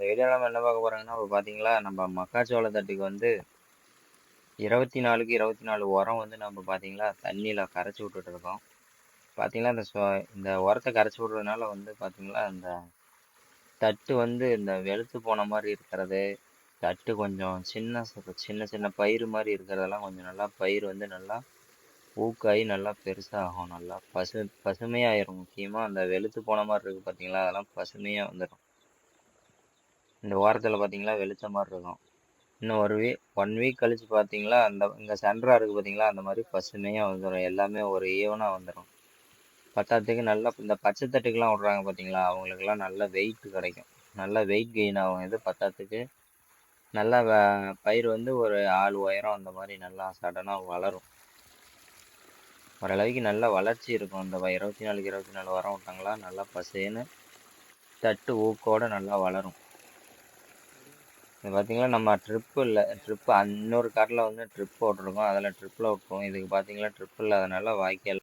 இந்த வீடியோவில் நம்ம என்ன பார்க்க போகிறாங்கன்னா இப்போ பார்த்தீங்களா நம்ம மக்காச்சோள தட்டுக்கு வந்து இருபத்தி நாலுக்கு இருபத்தி நாலு உரம் வந்து நம்ம பார்த்தீங்களா தண்ணியில் கரைச்சி விட்டுட்டு இருக்கோம். பார்த்தீங்களா இந்த சொ இந்த உரத்தை கரைச்சி விட்றதுனால வந்து பார்த்தீங்களா இந்த தட்டு வந்து இந்த வெளுத்து போன மாதிரி இருக்கிறது தட்டு கொஞ்சம் சின்ன சின்ன சின்ன பயிர் மாதிரி இருக்கிறதெல்லாம் கொஞ்சம் நல்லா பயிர் வந்து நல்லா ஊக்காகி நல்லா பெருசாகும் நல்லா பசு பசுமையாயிரும் முக்கியமாக அந்த வெளுத்து போன மாதிரி இருக்குது பார்த்தீங்களா அதெல்லாம் பசுமையாக வந்துடும் இந்த ஓரத்தில் பார்த்தீங்களா வெளிச்ச மாதிரி இருக்கும். இன்னும் ஒரு வீக் ஒன் வீக் கழித்து பார்த்தீங்களா அந்த இங்கே சென்ட்ராக இருக்குது பார்த்தீங்களா அந்த மாதிரி பசுமையாக வந்துடும் எல்லாமே ஒரு ஈவனாக வந்துடும் பத்தாத்துக்கு நல்லா இந்த பச்சை தட்டுக்கெலாம் விட்றாங்க பார்த்தீங்களா அவங்களுக்கெல்லாம் நல்ல வெயிட் கிடைக்கும். நல்லா வெயிட் கெயின் ஆகும் இது பத்தாத்துக்கு. நல்லா வ- பயிர் வந்து ஒரு ஆள் உயரம் அந்த மாதிரி நல்லா சடனாக வளரும். ஓரளவுக்கு நல்ல வளர்ச்சி இருக்கும். இந்த இருபத்தி நாலுக்கு இருபத்தி நாலு வாரம் விட்டாங்களா நல்லா பசேன்னு தட்டு ஊக்கோட நல்லா வளரும். இது பார்த்தீங்களா நம்ம ட்ரிப்பு இல்லை. ட்ரிப்பு இன்னொரு காட்டில் வந்து ட்ரிப் போட்டிருக்கோம். அதில் ட்ரிப்பில் விட்ருவோம் இதுக்கு பார்த்தீங்களா ட்ரிப் இல்லாதனால வாய்க்கால்